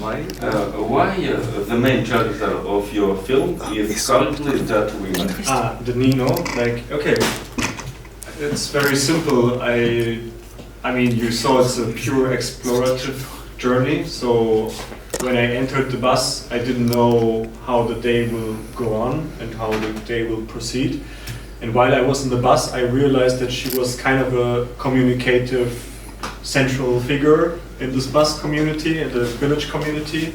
Why? Uh, why uh, the main character of your film is currently that woman? Ah, the Nino. Like, okay, it's very simple. I, I mean, you saw it's a pure explorative journey. So when I entered the bus, I didn't know how the day will go on and how the day will proceed. And while I was in the bus, I realized that she was kind of a communicative central figure in this bus community in the village community.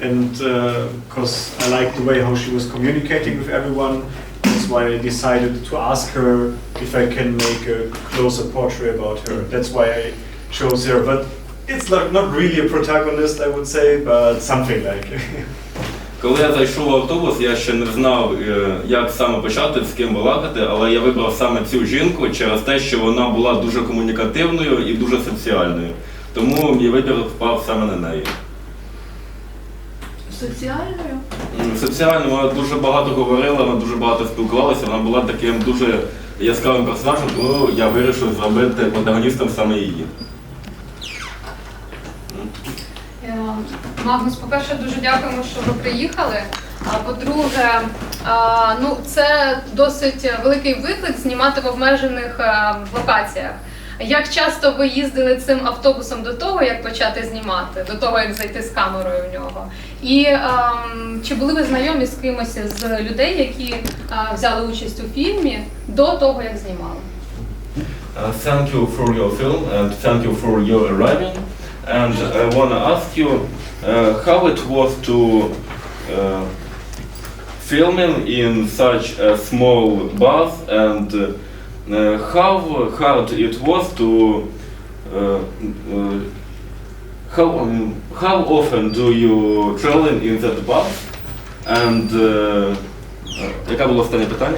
And uh, because I liked the way how she was communicating with everyone, that's why I decided to ask her if I can make a closer portrait about her. That's why I chose her. But it's not, not really a protagonist, I would say, but something like. Коли я зайшов в автобус, я ще не знав, е, як саме почати, з ким балакати, але я вибрав саме цю жінку через те, що вона була дуже комунікативною і дуже соціальною. Тому мій вибір впав саме на неї. Соціальною? Соціально вона дуже багато говорила, вона дуже багато спілкувалася, вона була таким дуже яскравим персонажем, тому я вирішив зробити протагоністом саме її. Е, Магнус, по-перше, дуже дякуємо, що ви приїхали. А по-друге, ну це досить великий виклик знімати в обмежених локаціях. Як часто ви їздили цим автобусом до того, як почати знімати, до того як зайти з камерою в нього? І ем, чи були ви знайомі з кимось з людей, які е, взяли участь у фільмі до того, як знімали? Uh, thank you for your film and thank you for your arriving. And I want to ask you uh, how it was to uh, filming in such a small bus and uh, how hard it was to uh, uh, how um, how often do you travel in that bus and uh, uh, яке було останнє питання?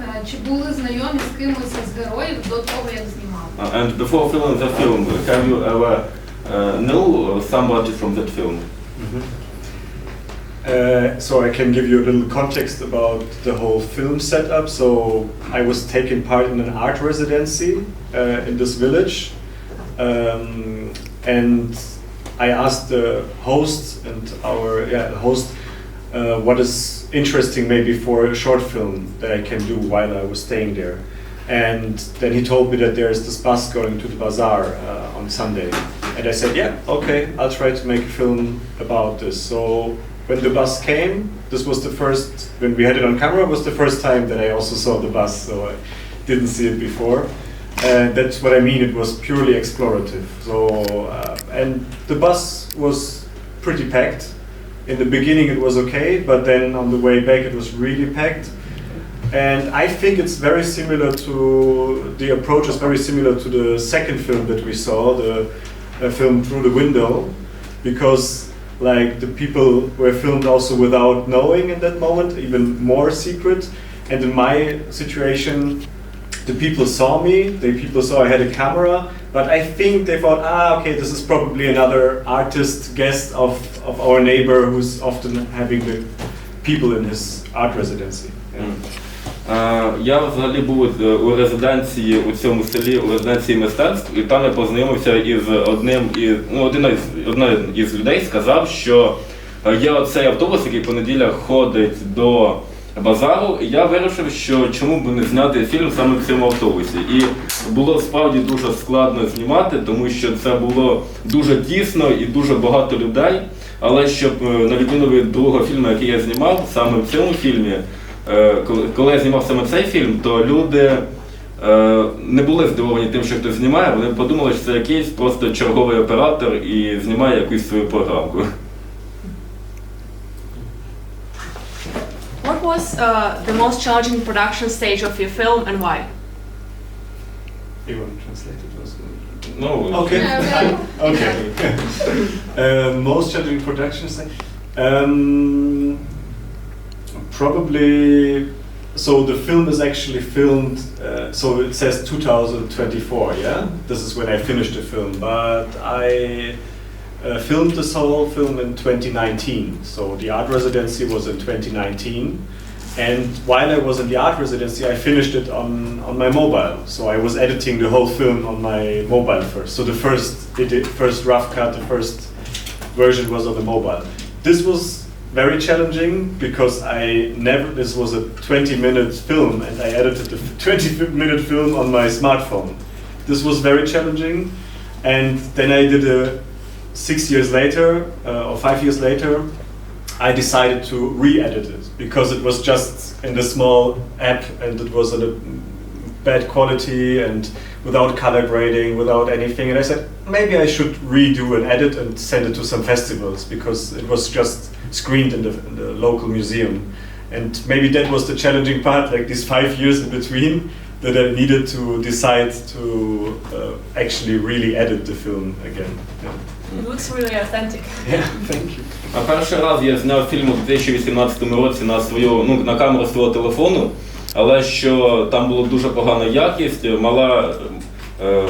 Е, Чи були знайомі з кимось із героїв до того, як знімали? Uh, and before filming the film, have you ever uh, know somebody from that film? Uh, so I can give you a little context about the whole film setup. So I was taking part in an art residency uh, in this village, um, and I asked the host and our yeah, host uh, what is interesting maybe for a short film that I can do while I was staying there. And then he told me that there's this bus going to the bazaar uh, on Sunday. And I said, yeah, okay, I'll try to make a film about this. So when the bus came, this was the first, when we had it on camera, was the first time that I also saw the bus, so I didn't see it before. And that's what I mean, it was purely explorative. So, uh, and the bus was pretty packed. In the beginning it was okay, but then on the way back it was really packed. And I think it's very similar to the approach is very similar to the second film that we saw, the uh, film Through the Window, because like the people were filmed also without knowing in that moment, even more secret. And in my situation, the people saw me, the people saw I had a camera, but I think they thought, ah, okay, this is probably another artist guest of, of our neighbor who's often having the people in his art residency. Е, Я взагалі був е, у резиденції у цьому селі, у резиденції мистецтв, і там я познайомився із одним із ну, один із одна із людей сказав, що е, є оцей автобус, який по неділях ходить до базару. І я вирішив, що чому б не зняти фільм саме в цьому автобусі. І було справді дуже складно знімати, тому що це було дуже тісно і дуже багато людей. Але щоб на відміну від другого фільму, який я знімав, саме в цьому фільмі. Е, коли- я знімав саме цей фільм, то люди е, не були здивовані тим, що хтось знімає. Вони подумали, що це якийсь просто черговий оператор і знімає якусь свою програмку. What was uh, the most challenging production stage of your film and why? You want to translate it? Good. Ну, Okay. Okay. uh, most challenging production thing? Um, probably. So the film is actually filmed. Uh, so it says 2024. Yeah, this is when I finished the film. But I uh, filmed this whole film in 2019. So the art residency was in 2019. And while I was in the art residency, I finished it on, on my mobile. So I was editing the whole film on my mobile first. So the first, edit, first rough cut, the first version was on the mobile. This was very challenging because I never. This was a 20-minute film, and I edited the 20-minute film on my smartphone. This was very challenging, and then I did a six years later uh, or five years later. I decided to re-edit it because it was just in the small app and it was a bad quality and without color grading, without anything. And I said maybe I should redo an edit and send it to some festivals because it was just screened in the, in the local museum. And maybe that was the challenging part, like these five years in between, that I needed to decide to uh, actually really edit the film again. Yeah, It looks really authentic. yeah thank you. А перший раз я зняв фільм у 2018 році на свою ну на камеру свого телефону, Але що там була дуже погана якість, мала е,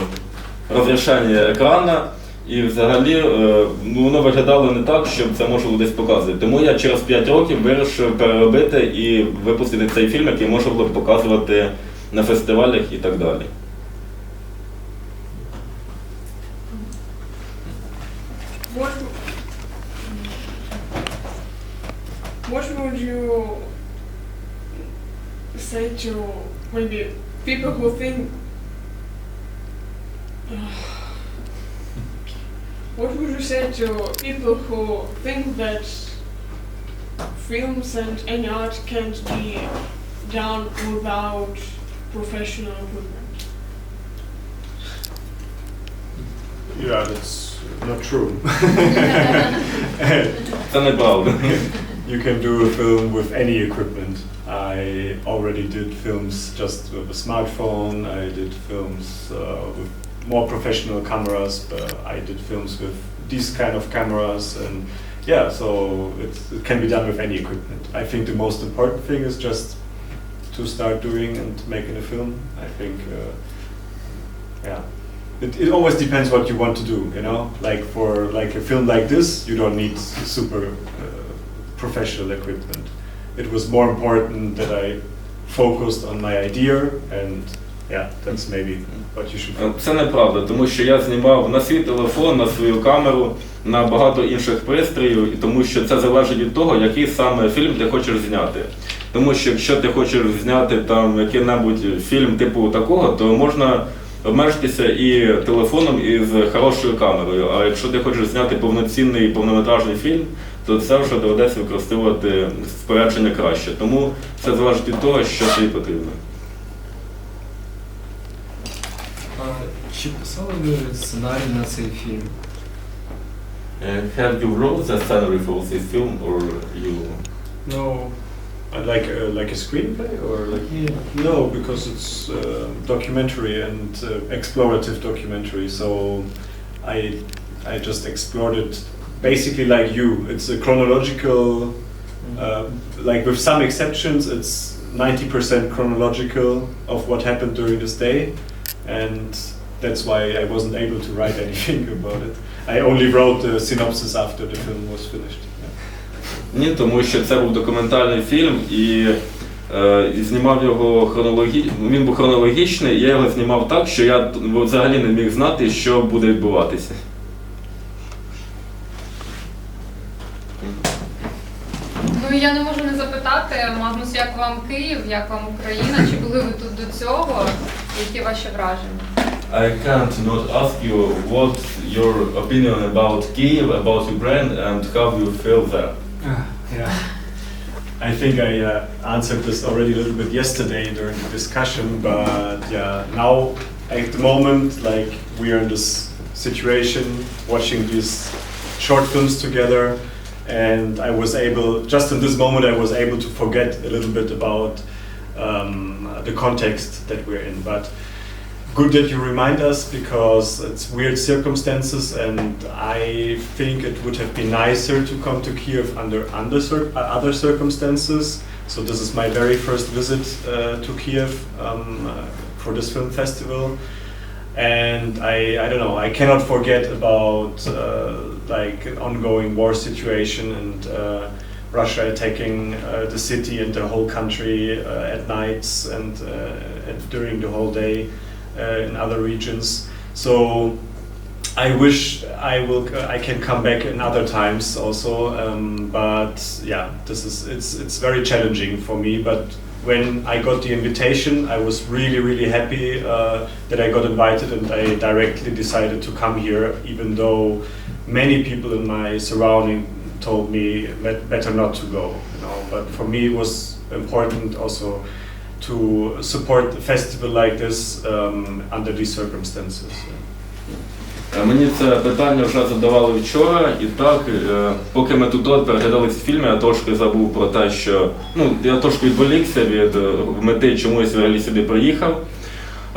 розрішення екрана, і взагалі е, ну, воно виглядало не так, щоб це було десь показувати. Тому я через 5 років вирішив переробити і випустити цей фільм, який можна було б показувати на фестивалях і так далі. What what say to maybe people who think, uh, what would you say to people who think that films and any art can't be done without professional equipment? Yeah, that's not true. Thunderbolt. you can do a film with any equipment. Uh, I already did films just with a smartphone. I did films uh, with more professional cameras. I did films with these kind of cameras, and yeah, so it can be done with any equipment. I think the most important thing is just to start doing and making a film. I think, uh, yeah. It, it always depends what you want to do, you know. Like for like a film like this, you don't need super uh, professional equipment. It was more important that I focused on my idea, and yeah, that's maybe what you should. Е, Це неправда, тому що я знімав на свій телефон, на свою камеру, на багато інших пристроїв, і тому що це залежить від того, який саме фільм ти хочеш зняти. Тому що якщо ти хочеш зняти там який-небудь фільм типу такого, то можна обмежитися і телефоном, і з хорошою камерою. А якщо ти хочеш зняти повноцінний повнометражний фільм, то це вже доведеться використовувати спорядження краще. Тому це залежить від того, що тобі потрібно. А чи писали ви сценарій на цей фільм? Uh, have you wrote the scenery for this film or you? No, uh, like a, like a screenplay or like no, because it's uh, documentary and uh, explorative documentary. So I I just explored it basically like you. It's a chronological, uh, like with some exceptions, it's ninety percent chronological of what happened during this day, and that's why I wasn't able to write anything about it. I only wrote the synopsis after the film was finished. Ні, тому що це був документальний фільм і, е, і знімав його хронологічно. Він був хронологічний, і я його знімав так, що я взагалі не міг знати, що буде відбуватися. Ну і я не можу не запитати, Магнус, як вам Київ, як вам Україна? Чи були ви тут до цього? Які ваші враження? I can't not ask you what's your opinion about Kiev, about Ukraine, and how you feel there. Yeah. I think I uh, answered this already a little bit yesterday during the discussion, but yeah, now at the moment, like we are in this situation, watching these short films together, and I was able, just in this moment, I was able to forget a little bit about um, the context that we're in. But good that you remind us because it's weird circumstances and I think it would have been nicer to come to Kiev under, under uh, other circumstances. So this is my very first visit uh, to Kiev um, uh, for this film festival. And I, I don't know, I cannot forget about uh, like ongoing war situation and uh, Russia attacking uh, the city and the whole country uh, at nights and, uh, and during the whole day uh, in other regions. So I wish I will. I can come back in other times also, um, but yeah, this is it's it's very challenging for me. But when I got the invitation, I was really really happy uh, that I got invited, and I directly decided to come here, even though many people in my surrounding told me better not to go. You know, but for me it was important also to support a festival like this um, under these circumstances. Е, Мені це питання вже задавали вчора, і так, е, поки ми тут от переглядали ці фільми, я трошки забув про те, що ну, я трошки відволікся від е, мети, чому я взагалі сюди приїхав.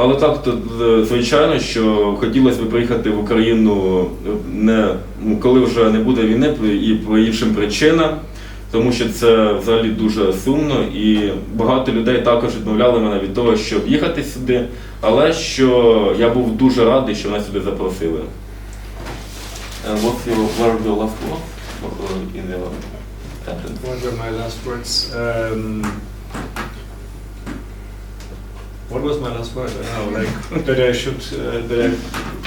Але так, то, е, звичайно, що хотілося б приїхати в Україну е, не, ну, коли вже не буде війни і по іншим причинам, тому що це взагалі дуже сумно і багато людей також відмовляли мене від того, щоб їхати сюди, але що я був дуже радий, що мене сюди запросили. Uh, what's your, what are your last words uh, in the sentence? What were my last words? Um, what was my last word? I don't know, like that I should, uh, that I,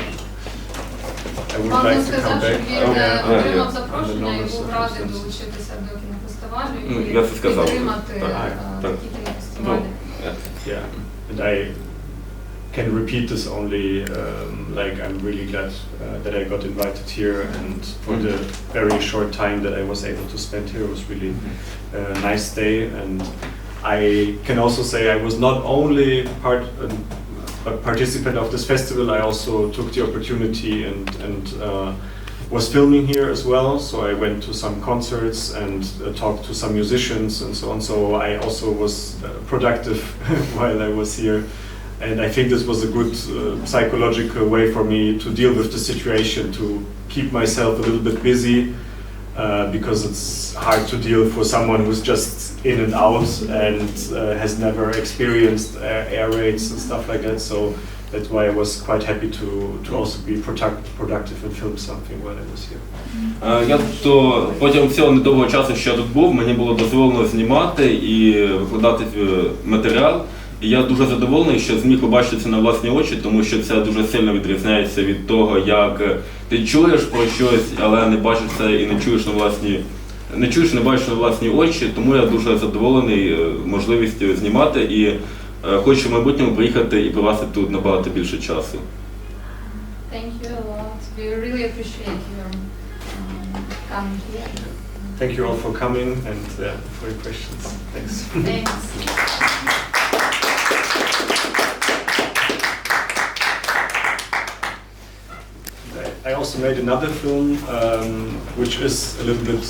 I would Павло like to come сказав, що back. він Oh, е, yeah, отримав yeah, запрошення under і normal був радий circumstances. долучитися до кінофестивалю Ну, і я це сказав. підтримати Так, е, так. такі кінофестивалі. Yeah, and I can repeat this only um, like I'm really glad uh, that I got invited here, and for the very short time that I was able to spend here it was really a nice day. And I can also say I was not only part um, a participant of this festival. I also took the opportunity and and uh, was filming here as well. So I went to some concerts and uh, talked to some musicians and so on. So I also was uh, productive while I was here. And I think this was a good uh, psychological way for me to deal with the situation, to keep myself a little bit busy, uh, because it's hard to deal for someone who's just in and out and uh, has never experienced uh, air raids and stuff like that. So that's why I was quite happy to, to also be product, productive and film something while I was here. Е, Я то протягом цього недовгого часу, що я тут був, мені було дозволено знімати і викладати е, матеріал. І я дуже задоволений, що зміг побачити це на власні очі, тому що це дуже сильно відрізняється від того, як ти чуєш про щось, але не бачиш це і не чуєш на власні. Не чуєш, не бачиш на власні очі, тому я дуже задоволений е, можливістю знімати і е, хочу в майбутньому приїхати і провести тут набагато більше часу. Thank you a lot. We really appreciate your um, coming here. Thank you all for coming and uh, for your questions. Thanks. Thanks. I- I also made another film, um, which is a little bit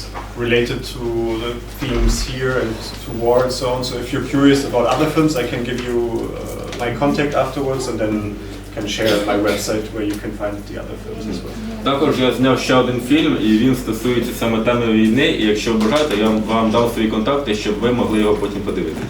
related to the themes here and to war and so on. So if you're curious about other films, I can give you uh, my contact afterwards, and then can share my website where you can find the other films as well. Також я зняв ще один фільм, і він стосується саме теми війни. І якщо бажаєте, я вам дам свої контакти, щоб ви могли його потім подивитись.